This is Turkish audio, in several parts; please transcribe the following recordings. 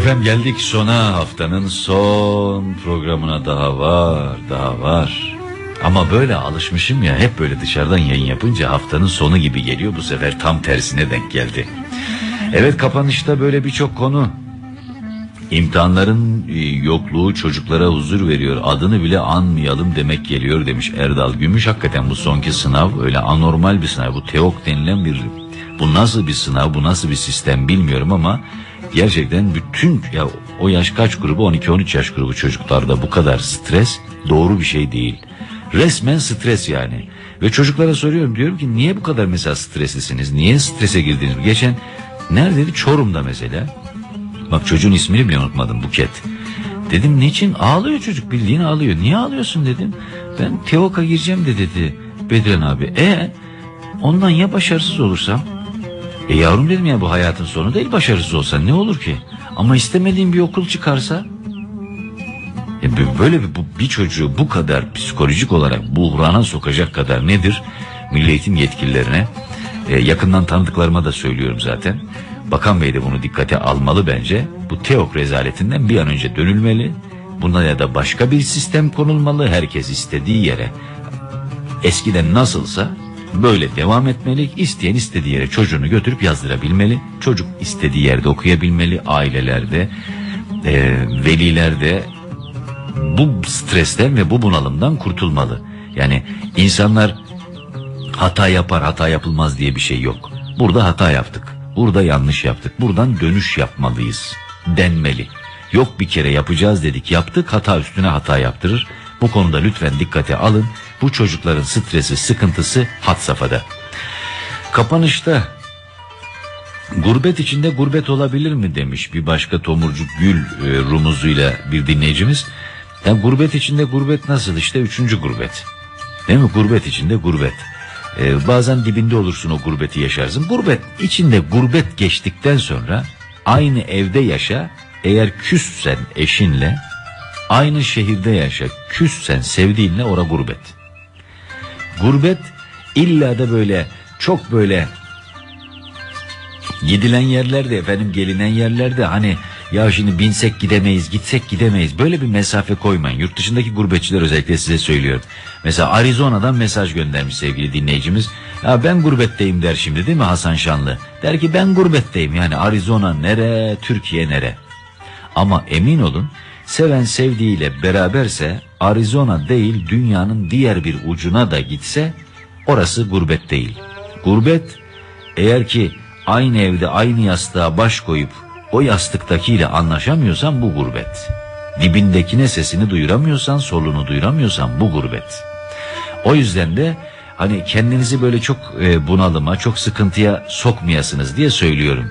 Efendim geldik sona haftanın son programına daha var daha var. Ama böyle alışmışım ya hep böyle dışarıdan yayın yapınca haftanın sonu gibi geliyor bu sefer tam tersine denk geldi. Evet kapanışta böyle birçok konu İmtihanların e, yokluğu çocuklara huzur veriyor. Adını bile anmayalım demek geliyor demiş Erdal Gümüş. Hakikaten bu sonki sınav öyle anormal bir sınav. Bu TEOK denilen bir bu nasıl bir sınav, bu nasıl bir sistem bilmiyorum ama gerçekten bütün ya o yaş kaç grubu 12-13 yaş grubu çocuklarda bu kadar stres doğru bir şey değil. Resmen stres yani. Ve çocuklara soruyorum diyorum ki niye bu kadar mesela streslisiniz? Niye strese girdiniz? Geçen neredeydi? Çorum'da mesela. Bak çocuğun ismini bile unutmadım Buket. Dedim niçin? Ağlıyor çocuk bildiğin ağlıyor. Niye ağlıyorsun dedim. Ben Teoka gireceğim de dedi Bedren abi. E ondan ya başarısız olursam? E yavrum dedim ya bu hayatın sonu değil başarısız olsan ne olur ki? Ama istemediğin bir okul çıkarsa? E böyle bir, bir çocuğu bu kadar psikolojik olarak buhrana sokacak kadar nedir? Milli eğitim yetkililerine e, yakından tanıdıklarıma da söylüyorum zaten. Bakan Bey de bunu dikkate almalı bence. Bu TEOK rezaletinden bir an önce dönülmeli. Buna ya da başka bir sistem konulmalı. Herkes istediği yere. Eskiden nasılsa böyle devam etmeli. İsteyen istediği yere çocuğunu götürüp yazdırabilmeli. Çocuk istediği yerde okuyabilmeli. Ailelerde, e, velilerde bu stresten ve bu bunalımdan kurtulmalı. Yani insanlar hata yapar hata yapılmaz diye bir şey yok. Burada hata yaptık. Burada yanlış yaptık. Buradan dönüş yapmalıyız denmeli. Yok bir kere yapacağız dedik yaptık hata üstüne hata yaptırır. Bu konuda lütfen dikkate alın. Bu çocukların stresi sıkıntısı had safhada. Kapanışta gurbet içinde gurbet olabilir mi demiş bir başka tomurcuk gül e, rumuzuyla bir dinleyicimiz. Yani gurbet içinde gurbet nasıl işte üçüncü gurbet. Değil mi gurbet içinde gurbet. Ee, bazen dibinde olursun o gurbeti yaşarsın. Gurbet içinde gurbet geçtikten sonra aynı evde yaşa. Eğer küssen eşinle aynı şehirde yaşa. Küssen sevdiğinle ora gurbet. Gurbet illa da böyle çok böyle gidilen yerlerde efendim gelinen yerlerde hani ya şimdi binsek gidemeyiz, gitsek gidemeyiz. Böyle bir mesafe koymayın. Yurt dışındaki gurbetçiler özellikle size söylüyorum. Mesela Arizona'dan mesaj göndermiş sevgili dinleyicimiz. Ya ben gurbetteyim der şimdi değil mi Hasan Şanlı? Der ki ben gurbetteyim. Yani Arizona nere, Türkiye nere? Ama emin olun seven sevdiğiyle beraberse Arizona değil dünyanın diğer bir ucuna da gitse orası gurbet değil. Gurbet eğer ki aynı evde aynı yastığa baş koyup o yastıktakiyle anlaşamıyorsan bu gurbet. Dibindekine sesini duyuramıyorsan, solunu duyuramıyorsan bu gurbet. O yüzden de hani kendinizi böyle çok e, bunalıma, çok sıkıntıya sokmayasınız diye söylüyorum.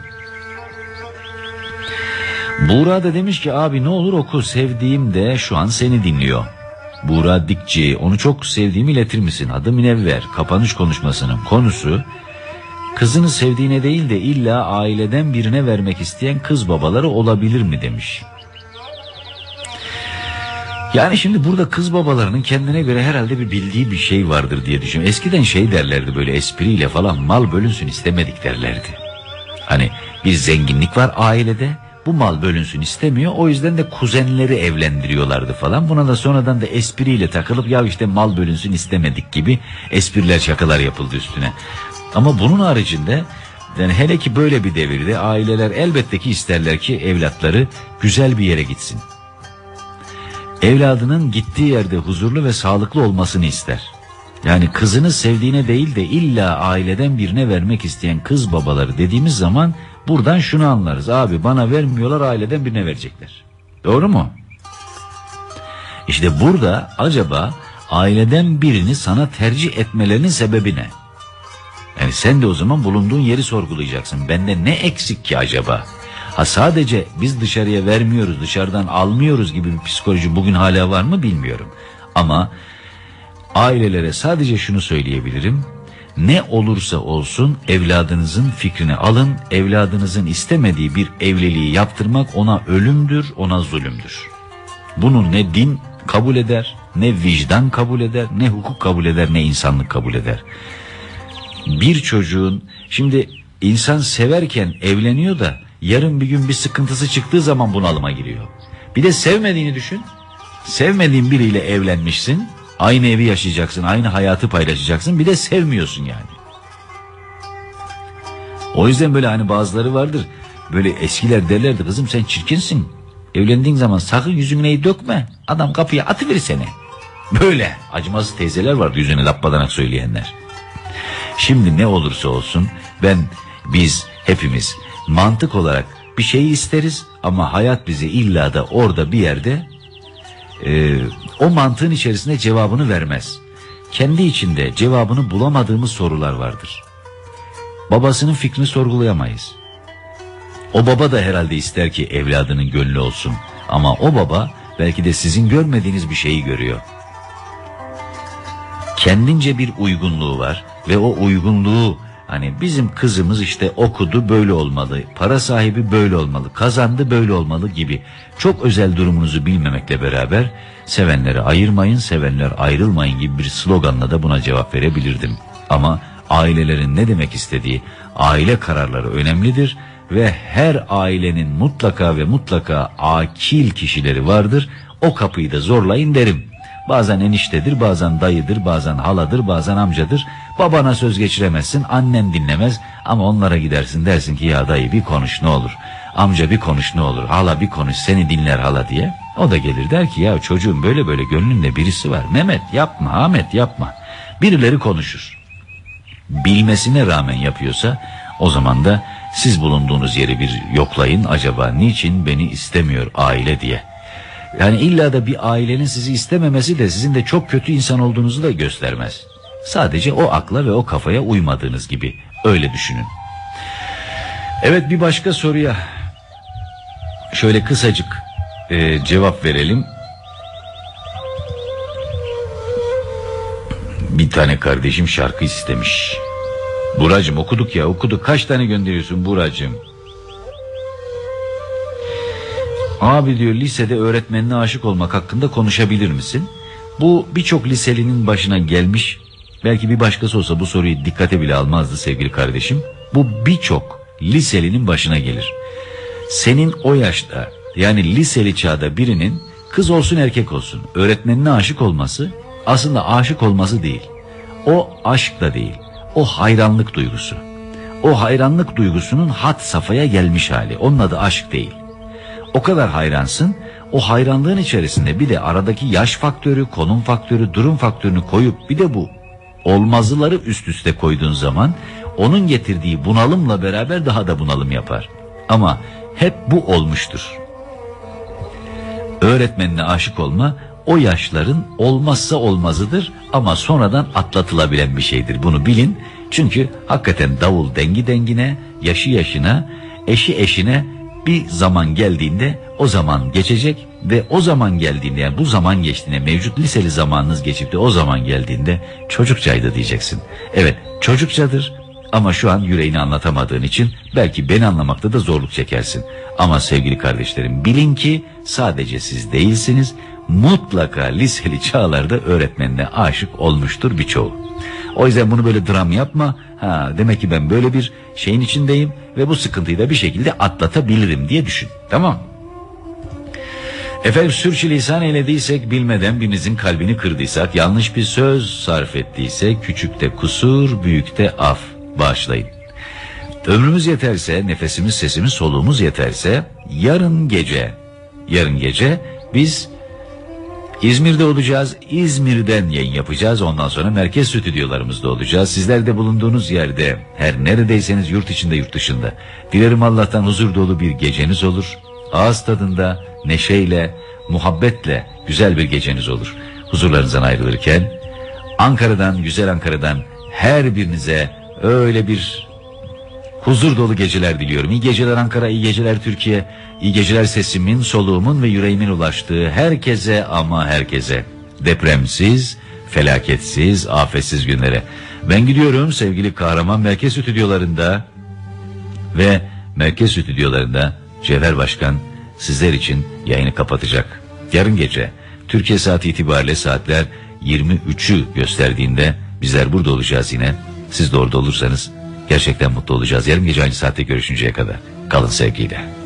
Buğra da demiş ki abi ne olur oku sevdiğim de şu an seni dinliyor. Buğra Dikçi onu çok sevdiğimi iletir misin? Adı Münevver. Kapanış konuşmasının konusu Kızını sevdiğine değil de illa aileden birine vermek isteyen kız babaları olabilir mi demiş. Yani şimdi burada kız babalarının kendine göre herhalde bir bildiği bir şey vardır diye düşünüyorum. Eskiden şey derlerdi böyle espriyle falan mal bölünsün istemedik derlerdi. Hani bir zenginlik var ailede bu mal bölünsün istemiyor o yüzden de kuzenleri evlendiriyorlardı falan. Buna da sonradan da espriyle takılıp ya işte mal bölünsün istemedik gibi espriler şakalar yapıldı üstüne. Ama bunun haricinde yani hele ki böyle bir devirde aileler elbette ki isterler ki evlatları güzel bir yere gitsin. Evladının gittiği yerde huzurlu ve sağlıklı olmasını ister. Yani kızını sevdiğine değil de illa aileden birine vermek isteyen kız babaları dediğimiz zaman buradan şunu anlarız. Abi bana vermiyorlar aileden birine verecekler. Doğru mu? İşte burada acaba aileden birini sana tercih etmelerinin sebebi ne? Yani sen de o zaman bulunduğun yeri sorgulayacaksın. Bende ne eksik ki acaba? Ha sadece biz dışarıya vermiyoruz, dışarıdan almıyoruz gibi bir psikoloji bugün hala var mı bilmiyorum. Ama ailelere sadece şunu söyleyebilirim. Ne olursa olsun evladınızın fikrini alın. Evladınızın istemediği bir evliliği yaptırmak ona ölümdür, ona zulümdür. Bunu ne din kabul eder, ne vicdan kabul eder, ne hukuk kabul eder, ne insanlık kabul eder bir çocuğun şimdi insan severken evleniyor da yarın bir gün bir sıkıntısı çıktığı zaman bunalıma giriyor. Bir de sevmediğini düşün. Sevmediğin biriyle evlenmişsin. Aynı evi yaşayacaksın, aynı hayatı paylaşacaksın. Bir de sevmiyorsun yani. O yüzden böyle hani bazıları vardır. Böyle eskiler derlerdi kızım sen çirkinsin. Evlendiğin zaman sakın yüzüne dökme. Adam kapıya atıverir seni. Böyle acımasız teyzeler vardı yüzüne lappadanak söyleyenler. Şimdi ne olursa olsun ben biz hepimiz mantık olarak bir şey isteriz ama hayat bize illa da orada bir yerde e, o mantığın içerisinde cevabını vermez. Kendi içinde cevabını bulamadığımız sorular vardır. Babasının fikrini sorgulayamayız. O baba da herhalde ister ki evladının gönlü olsun. Ama o baba belki de sizin görmediğiniz bir şeyi görüyor. Kendince bir uygunluğu var ve o uygunluğu hani bizim kızımız işte okudu böyle olmalı, para sahibi böyle olmalı, kazandı böyle olmalı gibi çok özel durumunuzu bilmemekle beraber sevenleri ayırmayın, sevenler ayrılmayın gibi bir sloganla da buna cevap verebilirdim. Ama ailelerin ne demek istediği, aile kararları önemlidir ve her ailenin mutlaka ve mutlaka akil kişileri vardır. O kapıyı da zorlayın derim. Bazen eniştedir, bazen dayıdır, bazen haladır, bazen amcadır. Babana söz geçiremezsin, annen dinlemez ama onlara gidersin dersin ki ya dayı bir konuş ne olur. Amca bir konuş ne olur, hala bir konuş seni dinler hala diye. O da gelir der ki ya çocuğum böyle böyle gönlünde birisi var. Mehmet yapma, Ahmet yapma. Birileri konuşur. Bilmesine rağmen yapıyorsa o zaman da siz bulunduğunuz yeri bir yoklayın acaba niçin beni istemiyor aile diye. Yani illa da bir ailenin sizi istememesi de sizin de çok kötü insan olduğunuzu da göstermez. Sadece o akla ve o kafaya uymadığınız gibi öyle düşünün. Evet bir başka soruya şöyle kısacık e, cevap verelim. Bir tane kardeşim şarkı istemiş. Buracım okuduk ya okuduk. Kaç tane gönderiyorsun Buracım? Abi diyor lisede öğretmenine aşık olmak hakkında konuşabilir misin? Bu birçok liselinin başına gelmiş. Belki bir başkası olsa bu soruyu dikkate bile almazdı sevgili kardeşim. Bu birçok liselinin başına gelir. Senin o yaşta yani liseli çağda birinin kız olsun erkek olsun öğretmenine aşık olması aslında aşık olması değil. O aşk da değil. O hayranlık duygusu. O hayranlık duygusunun hat safhaya gelmiş hali. Onun adı aşk değil. O kadar hayransın. O hayranlığın içerisinde bir de aradaki yaş faktörü, konum faktörü, durum faktörünü koyup bir de bu olmazıları üst üste koyduğun zaman onun getirdiği bunalımla beraber daha da bunalım yapar. Ama hep bu olmuştur. Öğretmenine aşık olma o yaşların olmazsa olmazıdır ama sonradan atlatılabilen bir şeydir. Bunu bilin. Çünkü hakikaten davul dengi dengine, yaşı yaşına, eşi eşine bir zaman geldiğinde o zaman geçecek ve o zaman geldiğinde yani bu zaman geçtiğinde mevcut liseli zamanınız geçip de o zaman geldiğinde çocukçaydı diyeceksin. Evet çocukçadır ama şu an yüreğini anlatamadığın için belki beni anlamakta da zorluk çekersin. Ama sevgili kardeşlerim bilin ki sadece siz değilsiniz mutlaka liseli çağlarda öğretmenine aşık olmuştur birçoğu. O yüzden bunu böyle dram yapma. Ha, demek ki ben böyle bir şeyin içindeyim ve bu sıkıntıyı da bir şekilde atlatabilirim diye düşün. Tamam Efendim sürçülisan eylediysek bilmeden birimizin kalbini kırdıysak, yanlış bir söz sarf ettiyse küçükte kusur, büyükte af bağışlayın. Ömrümüz yeterse, nefesimiz, sesimiz, soluğumuz yeterse yarın gece, yarın gece biz İzmir'de olacağız. İzmir'den yayın yapacağız. Ondan sonra merkez stüdyolarımızda olacağız. Sizler de bulunduğunuz yerde her neredeyseniz yurt içinde yurt dışında. Dilerim Allah'tan huzur dolu bir geceniz olur. Ağız tadında neşeyle, muhabbetle güzel bir geceniz olur. Huzurlarınızdan ayrılırken Ankara'dan, güzel Ankara'dan her birinize öyle bir huzur dolu geceler diliyorum. İyi geceler Ankara, iyi geceler Türkiye, iyi geceler sesimin, soluğumun ve yüreğimin ulaştığı herkese ama herkese. Depremsiz, felaketsiz, afetsiz günlere. Ben gidiyorum sevgili kahraman merkez stüdyolarında ve merkez stüdyolarında Cevher Başkan sizler için yayını kapatacak. Yarın gece Türkiye saati itibariyle saatler 23'ü gösterdiğinde bizler burada olacağız yine. Siz de orada olursanız gerçekten mutlu olacağız. Yarın gece aynı saatte görüşünceye kadar. Kalın sevgiyle.